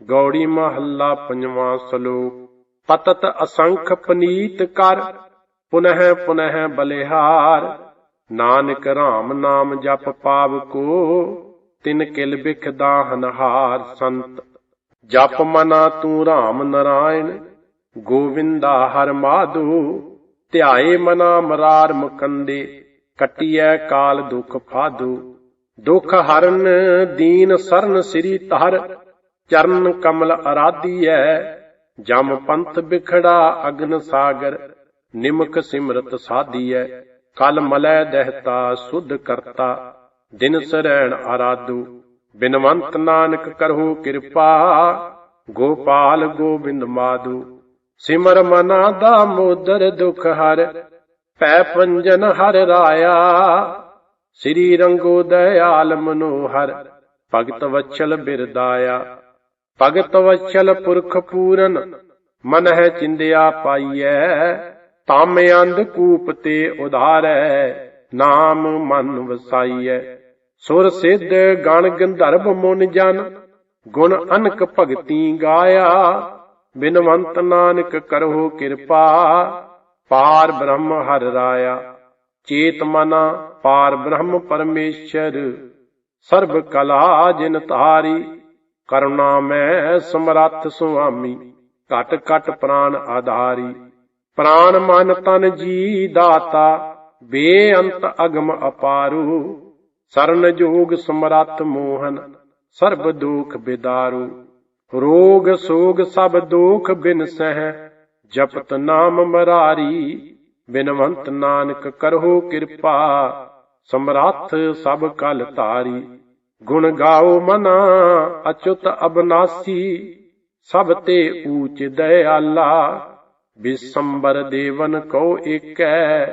ਗੌੜੀ ਮਹੱਲਾ ਪੰਜਵਾਂ ਸ਼ਲੋਕ, ਪਤਤ ਅਸੰਖ ਪਨੀਤ ਕਰ, ਪੁਨਹ ਪੁਨਹ ਬਲਿਹਾਰ, ਨਾਨਕ RAM ਨਾਮ ਜਪ ਪਾਵ ਕੋ, ਤਿਨ ਕਿਲ ਬਿਖ ਦਾਹਨ ਹਾਰ ਸੰਤ, ਜਪ ਮਨਾ ਤੂੰ RAM ਨਰਾਇਣ, ਗੋਵਿੰਦਾ ਹਰ ਮਾਧੂ, ਧਿਆਏ ਮਨਾ ਮਰਾਰ ਮੁਕੰਦੇ, ਕਟਿਐ ਕਾਲ ਦੁਖ ਫਾਦੂ, ਦੁਖ ਹਰਨ ਦੀਨ ਸਰਨ ਸ੍ਰੀ ਤਹਰ ਚਰਨ ਕਮਲ ਅਰਾਧੀ ਅਰਾਧੀਐ ਜਮ ਪੰਥ ਬਿਖੜਾ ਅਗਨ ਸਾਗਰ, ਨਿਮਕ ਸਿਮਰਤ ਸਾਧੀ ਹੈ ਕਲ ਮਲੈ ਦਹਿਤਾ, ਸੁਧ ਕਰਤਾ, ਦਿਨ ਸਰੈਣ ਆਰਾਧੂ ਬਿਨਵੰਤ ਨਾਨਕ ਕਰਹੁ ਕਿਰਪਾ, ਗੋਪਾਲ ਗੋਬਿੰਦ ਮਾਧੂ। ਸਿਮਰ ਮਨਾ ਦਾ ਮੋਦਰ ਦੁਖ ਹਰ, ਪੈ ਪੰਜਨ ਹਰ ਰਾਇਆ। ਸ੍ਰੀ ਰੰਗੋ ਦਇਆਲ ਮਨੋਹਰ, ਭਗਤ ਵਛਲ ਬਿਰਦਾਇਆ। ਭਗਤ ਵਛਲ ਪੁਰਖ ਪੂਰਨ, ਮਨ ਹੈ ਚਿੰਦਿਆ ਪਾਈਐ, ਤਮ ਅੰਧ ਕੂਪ ਤੇ ਉਧਾਰੈ, ਨਾਮ ਮਨ ਵਸਾਈਐ। ਸੁਰ ਸਿੱਧ ਗਣ ਗੰਧਰਵ ਮੁਨ ਜਨ, ਗੁਣ ਅਨਕ ਭਗਤੀ ਗਾਇਆ। ਬਿਨਵੰਤ ਨਾਨਕ ਕਰੋ ਕਿਰਪਾ, ਪਾਰ ਬ੍ਰਹਮ ਹਰ ਰਾਇਆ। ਚੇਤ ਮਨਾ, ਪਾਰ ਬ੍ਰਹਮ ਪਰਮੇਸ਼ਰ, ਸਰਬ ਕਲਾ ਜਿਨ ਧਾਰੀ। ਕਰੁਣਾ ਮੈਂ ਸਮਰੱਥ ਸੁਆਮੀ, ਘਟ ਘਟ ਪ੍ਰਾਨ ਆਧਾਰੀ। ਪ੍ਰਾਨ ਮਨ ਤਨ ਜੀ ਦਾਤਾ, ਬੇਅੰਤ ਅਗਮ ਅਪਾਰੂ। ਸਰਨ ਜੋਗ ਸਮਰੱਥ ਮੋਹਨ, ਸਰਬ ਦੁਖ ਬਿਦਾਰੂ। ਰੋਗ ਸੋਗ ਸਭ ਦੁਖ ਬਿਨ ਸਹਿ, ਜਪਤ ਨਾਮ ਮਰਾਰੀ। ਬਿਨਵੰਤ ਨਾਨਕ ਕਰਹੁ ਕਿਰਪਾ, ਸਮਰੱਥ ਸਭ ਕਲ ਤਾਰੀ ਗੁਣ ਗਾਓ ਮਨਾ, ਅਚੁਤ ਅਬਨਾਸੀ, ਸਭ ਤੇ ਊਚ ਦਇਆਲਾ। ਬਿਸੰਬਰ ਦੇਵਨ ਕੋ ਏਕੈ,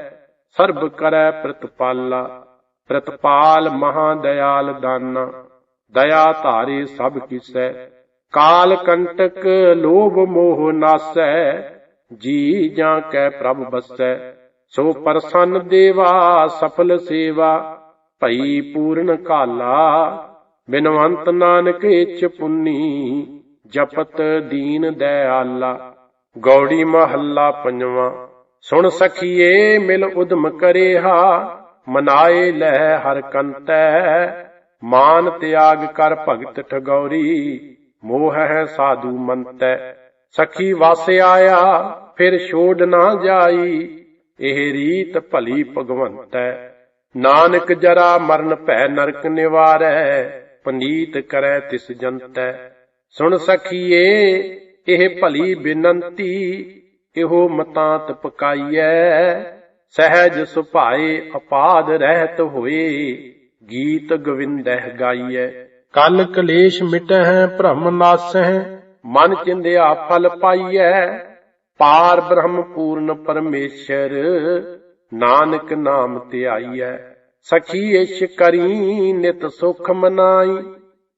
ਸਰਬ ਕਰੈ ਪ੍ਰਤਪਾਲਾ। ਪ੍ਰਤਪਾਲ ਮਹਾ ਦਇਆਲ ਦਾਨਾ, ਦਇਆ ਧਾਰੇ ਸਭ ਕਿਸੈ। ਕਾਲ ਕੰਟਕ ਲੋਭ ਮੋਹ ਨਾਸੈ, ਜੀ ਜਾਂ ਕੈ ਪ੍ਰਭ ਬਸੈ। ਸੋ ਪਰਸੰਨ ਦੇਵਾ, ਸਫਲ ਸੇਵਾ। ਭਈ ਪੂਰਨ ਕਾਲਾ ਬਿਨਵੰਤ ਨਾਨਕ ਇਚ ਪੁੰਨੀ, ਜਪਤ ਦੀਨ ਦਇਆਲਾ। ਗੌੜੀ ਮਹੱਲਾ ਪੰਜਵਾਂ, ਸੁਣ ਸਖੀਏ, ਮਿਲ ਉਦਮ ਕਰੇਹਾ, ਮਨਾਏ ਲੈ ਹਰ ਕੰਤੈ। ਮਾਨ ਤਿਆਗ ਕਰ ਭਗਤ ਠਗੌਰੀ ਮੋਹ ਹੈ ਸਾਧੂ ਮੰਤੈ। ਸਖੀ ਵਸ ਆਇਆ, ਫਿਰ ਛੋੜ ਨਾ ਜਾਈ, ਇਹ ਰੀਤ ਭਲੀ ਭਗਵੰਤੈ। ਨਾਨਕ ਜਰਾ ਮਰਨ ਭੈ ਨਰਕ ਨਿਵਾਰੈ ਪਨੀਤ ਕਰੈ ਤਿਸ ਜੰਤੈ। ਸੁਣ ਸਖੀਏ ਇਹ ਭਲੀ ਬੇਨੰਤੀ ਇਹੋ ਮਤਾਂਤ ਪਕਾਈਐ। ਸਹਿਜ ਸੁਭਾਏ ਅਪਾਦ ਰਹਿਤ ਹੋਏ ਗੀਤ ਗੋਵਿੰਦਹਿ ਗਾਈਐ। ਕਲ ਕਲੇਸ਼ ਮਿਟਹਿ ਭ੍ਰਮ ਨਾਸਹਿ। ਮਨ ਚਿੰਦਿਆ ਫਲ ਪਾਈਐ। ਪਾਰ ਬ੍ਰਹਮ ਪੂਰਨ ਪਰਮੇਸ਼ਰ ਨਾਨਕ ਨਾਮ ਧਿਆਈਐ, ਸਖੀ ਇਸ਼ ਕਰੀ ਨਿਤ ਸੁਖ ਮਨਾਈ।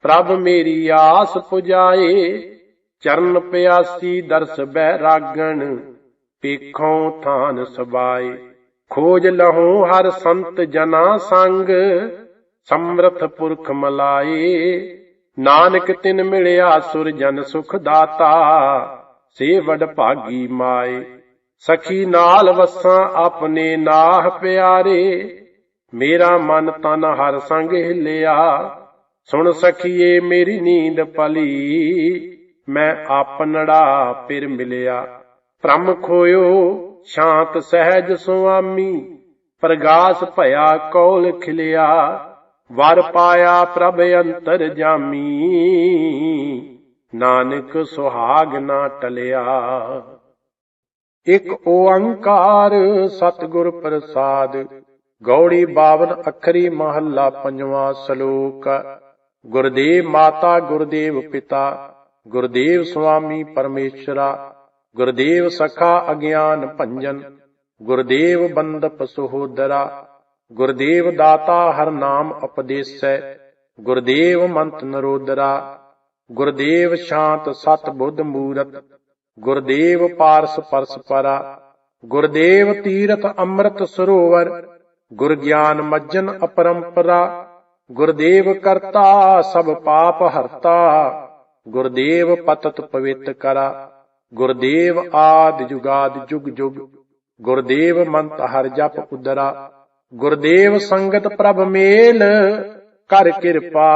ਪ੍ਰਭ ਮੇਰੀ ਆਸ ਪੁਜਾਏ, ਚਰਨ ਪਿਆਸੀ ਦਰਸ ਬਹਿ ਰਾਗਣ ਪੇਖੋਂ ਥਾਨ ਸਬਾਏ। ਖੋਜ ਲਹੋ ਹਰ ਸੰਤ ਜਨਾ ਸੰਗ, ਸਮਰਥ ਪੁਰਖ ਮਲਾਏ। ਨਾਨਕ ਤਿਨ ਮਿਲਿਆ ਸੁਰ ਜਨ ਸੁਖ ਦਾਤਾ ਸੇ ਭਾਗੀ ਮਾਏ। ਸਖੀ ਨਾਲ ਵਸਾਂ ਆਪਣੇ ਨਾਹ ਪਿਆਰੇ। ਮੇਰਾ ਮਨ ਤਨ ਹਰ ਸੰਗ ਹਿਲਿਆ ਸੁਣ ਸਖੀਏ, ਮੇਰੀ ਨੀਂਦ ਪਲੀ। ਮੈਂ ਆਪਨੜਾ ਪਿਰ ਮਿਲਿਆ। ਭ੍ਰਮ ਖੋਇਓ, ਸ਼ਾਂਤ ਸਹਿਜ ਸੁਆਮੀ। ਪ੍ਰਗਾਸ ਭਇਆ ਕੌਲ ਖਿਲਿਆ। ਵਰ ਪਾਇਆ ਪ੍ਰਭ ਅੰਤਰ ਜਾਮੀ। ਨਾਨਕ ਸੁਹਾਗ ਨਾ ਟਲਿਆ। ਇਕ ਓੰਕਾਰ ਸਤਿਗੁਰ ਪ੍ਰਸਾਦ, ਗੌੜੀ 52 ਅੱਖਰੀ ਮਹੱਲਾ ਪੰਜਵਾਂ ਸ਼ਲੋਕ। ਗੁਰਦੇਵ ਮਾਤਾ, ਗੁਰਦੇਵ ਪਿਤਾ, ਗੁਰਦੇਵ ਸੁਆਮੀ ਪਰਮੇਸ਼ਰਾ, ਗੁਰਦੇਵ ਸਖਾ ਅਗਿਆਨ ਭੰਜਨ, ਗੁਰਦੇਵ ਬੰਦਪ ਸੁਹੋਦਰਾ, ਗੁਰਦੇਵ ਦਾਤਾ ਹਰ ਨਾਮ ਉਪਦੇਸੈ, ਗੁਰਦੇਵ ਮੰਤ ਨਰੋਦਰਾ, ਗੁਰਦੇਵ ਸ਼ਾਂਤ ਸਤ ਬੁੱਧ ਮੂਰਤ ਗੁਰਦੇਵ ਪਾਰਸ ਪਰਸ ਪਰਾ, ਗੁਰਦੇਵ ਤੀਰਥ ਅੰਮ੍ਰਿਤ ਸਰੋਵਰ, ਗੁਰ ਗਿਆਨ ਮੱਜਨ ਅਪਰੰਪਰਾ, ਗੁਰਦੇਵ ਕਰਤਾ ਸਭ ਪਾਪ ਹਰਤਾ, ਗੁਰਦੇਵ ਪਤਤ ਪਵਿੱਤ ਕਰਾ, ਗੁਰਦੇਵ ਆਦ ਜੁਗਾਦ ਜੁਗ ਜੁਗ, ਗੁਰਦੇਵ ਮੰਤ ਹਰ ਜਪ ਉਦਰਾ, ਗੁਰਦੇਵ ਸੰਗਤ ਪ੍ਰਭ ਮੇਲ ਕਰ ਕਿਰਪਾ,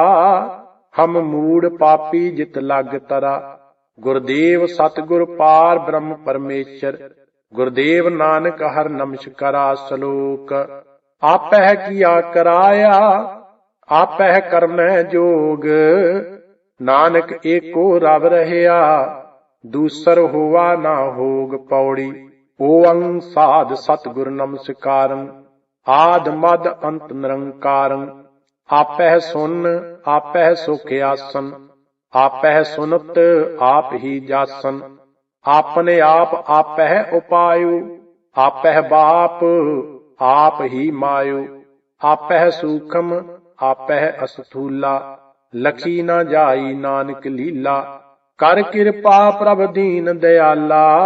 ਹਮ ਮੂੜ ਪਾਪੀ ਜਿਤ ਲਗ ਤਰਾ। ਗੁਰਦੇਵ ਸਤਿਗੁਰ ਪਾਰ ਬ੍ਰਹਮ ਪਰਮੇਸ਼ਰ, ਗੁਰਦੇਵ ਨਾਨਕ ਹਰ ਨਮਸਕਾਰਾ ਸ਼ਲੋਕ। ਆਪਹਿ ਕੀਆ ਕਰਾਇਆ, ਆਪਹਿ ਕਰਮੈ ਜੋਗ। ਨਾਨਕ ਏਕੋ ਰਵ ਰਹਿਆ, ਦੂਸਰ ਹੋਵਾ ਨਾ ਹੋਗ ਪੌੜੀ। ਓੰ ਸਾਧ ਸਤਿਗੁਰ ਨਮਸਕਾਰੰ, ਆਦ ਮਦ ਅੰਤ ਨਿਰੰਕਾਰੰ। ਆਪਹਿ ਸੁਨ, ਆਪਹਿ ਸੁਖ ਆਸਨ। ਆਪਹਿ ਸੁਨਤ ਆਪ ਹੀ ਜਾਸਨ। ਆਪਣੇ ਆਪ ਆਪਹਿ ਉਪਾਇਉ, ਆਪਹਿ ਬਾਪ ਆਪ ਹੀ ਮਾਇਉ। ਆਪਹਿ ਸੂਖਮ, ਆਪਹਿ ਅਸਥੂਲਾ, ਲਖੀ ਨਾ ਜਾਈ ਨਾਨਕ ਲੀਲਾ। ਕਰ ਕਿਰਪਾ ਪ੍ਰਭ ਦੀਨ ਦਿਆਲਾ,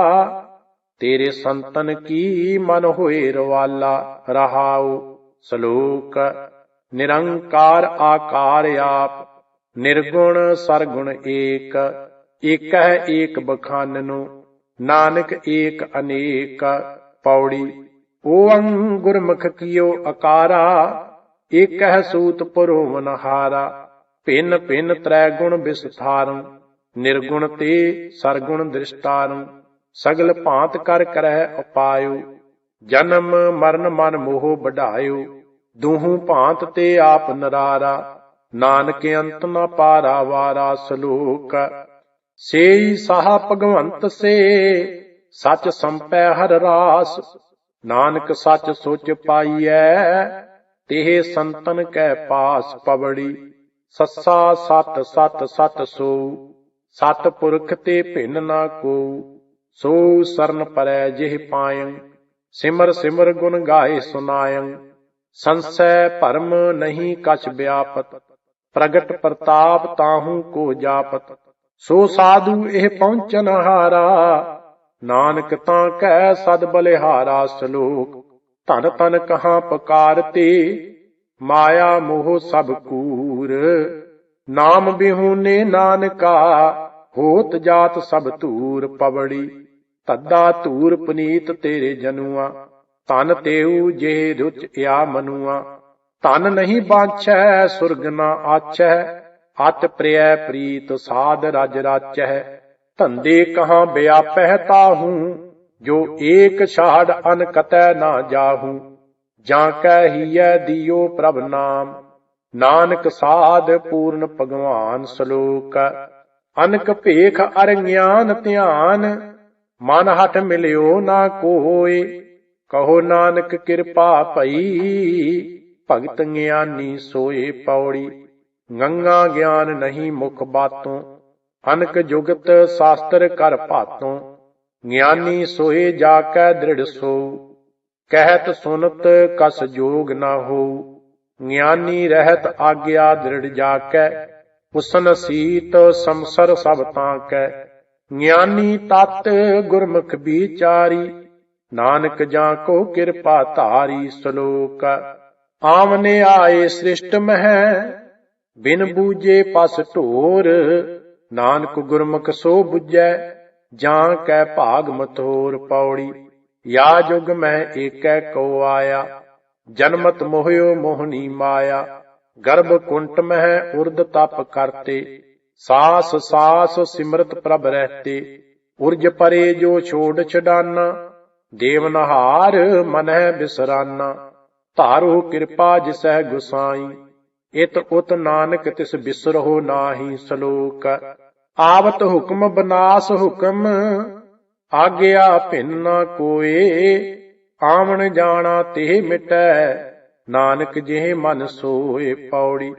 ਤੇਰੇ ਸੰਤਨ ਕੀ ਮਨ ਹੋਏ ਰਵਾਲਾ। ਰਹਾਉ ਸ਼ਲੋਕ, ਨਿਰੰਕਾਰ ਆਕਾਰ ਆਪ। ਨਿਰਗੁਣ ਸਰਗੁਣ ਏਕ ਇਕ ਹੈ ਏਕ ਬਖਾਨਨੋ, ਨਾਨਕ ਏਕ ਅਨੇਕ, ਪੌੜੀ, ਓੰ ਗੁਰਮੁਖ ਕੀਓ ਅਕਾਰਾ ਇਕ ਹੈ ਸੂਤ ਪਰੋਵਨ ਹਾਰਾ, ਭਿੰਨ ਭਿੰਨ ਤ੍ਰੈ ਗੁਣ ਵਿਸਥਾਰੰ ਨਿਰਗੁਣ ਤੇ ਸਰਗੁਣ ਦ੍ਰਿਸ਼ਟਾਰੰ, ਸਗਲ ਭਾਂਤ ਕਰ ਕਰੈ ਉਪਾਇਓ ਜਨਮ ਮਰਨ ਮਨ ਮੋਹ ਵਢਾਇਓ, ਦੂਹੂ ਭਾਂਤ ਤੇ ਆਪ ਨਰਾਰਾ ਨਾਨਕ ਅੰਤ ਨ ਪਾਰਾ ਵਾਰਾ ਸਲੋਕ। ਸੇਈ ਸਾਹ ਭਗਵੰਤ ਸੇ, ਸਚ ਸੰਪੈ ਹਰ ਰਾਸ। ਨਾਨਕ ਸੱਚ ਸੋਚ ਪਾਈਐ ਤੇ ਸੰਤਨ ਕੈ ਪਾਸ ਪਵੜੀ। ਸੱਸਾ ਸਤ ਸਤ ਸਤ ਸੋ, ਸਤ ਪੁਰਖ ਤੇ ਭਿੰਨ ਨਾ ਕੋ। ਸੋ ਸਰਨ ਪਰੈ ਜਿਹ ਪਾਇੰ, ਸਿਮਰ ਸਿਮਰ ਗੁਣ ਗਾਏ ਸੁਨਾਇੰ। ਸੰਸੈ ਭਰਮ ਨਹੀਂ ਕਛ ਵਿਆਪਤ। ਪ੍ਰਗਟ ਪ੍ਰਤਾਪ ਤਾਹੂ ਕੋ ਜਾਪਤ, ਸੋ ਸਾਧੂ ਇਹ ਪਹੁੰਚਨ ਹਾਰਾ। ਨਾਨਕ ਤਾਂ ਕਹਿ ਸਦ ਬਲਿਹਾਰਾ ਸ਼ਲੋਕ, ਧਨ ਤਨ ਕਹਾਂ ਪੁਕਾਰਤੇ, ਮਾਇਆ ਮੋਹ ਸਭ ਕੂਰ। ਨਾਮ ਬਿਹੂਨੇ ਨਾਨਕਾ, ਹੋਤ ਜਾਤ ਸਭ ਧੂਰ ਪਵੜੀ, ਤੱਦਾ ਧੂਰ ਪਨੀਤ ਤੇਰੇ ਜਨੂਆ, ਤਨ ਤੇਉ ਜੇ ਰੁਚ ਆ ਮਨੂਆ। ਧਨ ਨਹੀਂ ਬਾਛੈ, ਸੁਰਗ ਨਾ ਆਛੈ। ਅਤ ਪ੍ਰਿਯ ਪ੍ਰੀਤ ਸਾਧ ਰਜ ਰਾਚੈ ਧੰਦੇ ਕਹਾਂ ਬਿਆਪਹਿ ਤਾਹੂ, ਜੋ ਏਕ ਛਾੜ ਅਨ ਨਾ ਜਾਹੂ। ਜਾਂ ਕੈ ਹੀਐ ਦਿਓ ਪ੍ਰਭ ਨਾਮ, ਨਾਨਕ ਸਾਧ ਪੂਰਨ ਭਗਵਾਨ ਸ਼ਲੋਕ। ਅਨਕ ਭੇਖ ਅਰ ਗਿਆਨ ਧਿਆਨ, ਮਨ ਹਟ ਮਿਲਿਓ ਨਾ ਕੋਏ। ਕਹੋ ਨਾਨਕ ਕਿਰਪਾ ਭਈ ਭਗਤ ਗਿਆਨੀ ਸੋਏ ਪੌੜੀ, ਗੰਗਾ ਗਿਆਨ ਨਹੀਂ ਮੁਖ ਬਾਤੋਂ, ਅਨਕ ਜੁਗਤ ਸ਼ਾਸਤਰ ਕਰ ਭਾਤੋਂ, ਗਿਆਨੀ ਸੋਏ ਜਾ ਕੈ ਦ੍ਰਿੜ ਸੋ ਕਹਿਤ ਸੁਨਤ ਕਸ ਜੋਗ ਨਾ ਹੋ ਗਿਆਨੀ ਰਹਿਤ ਆਗਿਆ ਦ੍ਰਿੜ ਜਾ ਕੈ ਉਸਨ ਸੀਤ ਸੰਸਰ ਸਭ ਤਾਂ ਕੈ, ਗਿਆਨੀ ਤਤ ਗੁਰਮੁਖ ਵਿਚਾਰੀ ਨਾਨਕ ਜਾਂ ਕੋ ਕਿਰਪਾ ਧਾਰੀ ਸ਼ਲੋਕ। ਆਵਨੇ ਆਏ ਸ੍ਰਿਸ਼ਟ ਮਹਿ, ਬਿਨ ਬੂਜੇ ਪਸ ਢੋਰ। ਨਾਨਕ ਗੁਰਮੁਖ ਸੋ 부ਜੈ ਜਾਂ ਕੈ ਭਾਗ ਮਥੋਰ ਪੌੜੀ। ਯਾ ਜੁਗ ਮੈਂ ਏਕੈ ਕੋ ਆਇਆ, ਜਨਮਤ ਮੋਹਿਓ ਮੋਹਨੀ ਮਾਇਆ। ਗਰਭ ਕੁੰਟ ਮਹਿ ਉਰਦ ਤਪ ਕਰਤੇ, ਸਾਸ ਸਾਸ ਸਿਮਰਤ ਪ੍ਰਭ ਰਹਤੇ। ਉਰਜ ਪਰੇ ਜੋ ਛੋੜ ਛਡਾਨਾ, ਦੇਵ ਨਹਾਰ ਮਨਹਿ ਬਿਸਰਾਨਾ। ਧਾਰੋ ਕਿਰਪਾ ਜਿਸੈ ਗੁਸਾਈ ਇਤ ਉਤ ਨਾਨਕ ਤਿਸ ਬਿਸਰਹੁ ਨਾਹੀ ਸ਼ਲੋਕ। ਆਵਤ ਹੁਕਮ ਬਨਾਸ ਹੁਕਮ, ਆਗਿਆ ਭਿੰਨ ਨਾ ਕੋਏ। ਆਵਣ ਜਾਣਾ ਤੇ ਮਿਟੈ, ਨਾਨਕ ਜਿਹ ਮਨ ਸੋਏ ਪੌੜੀ।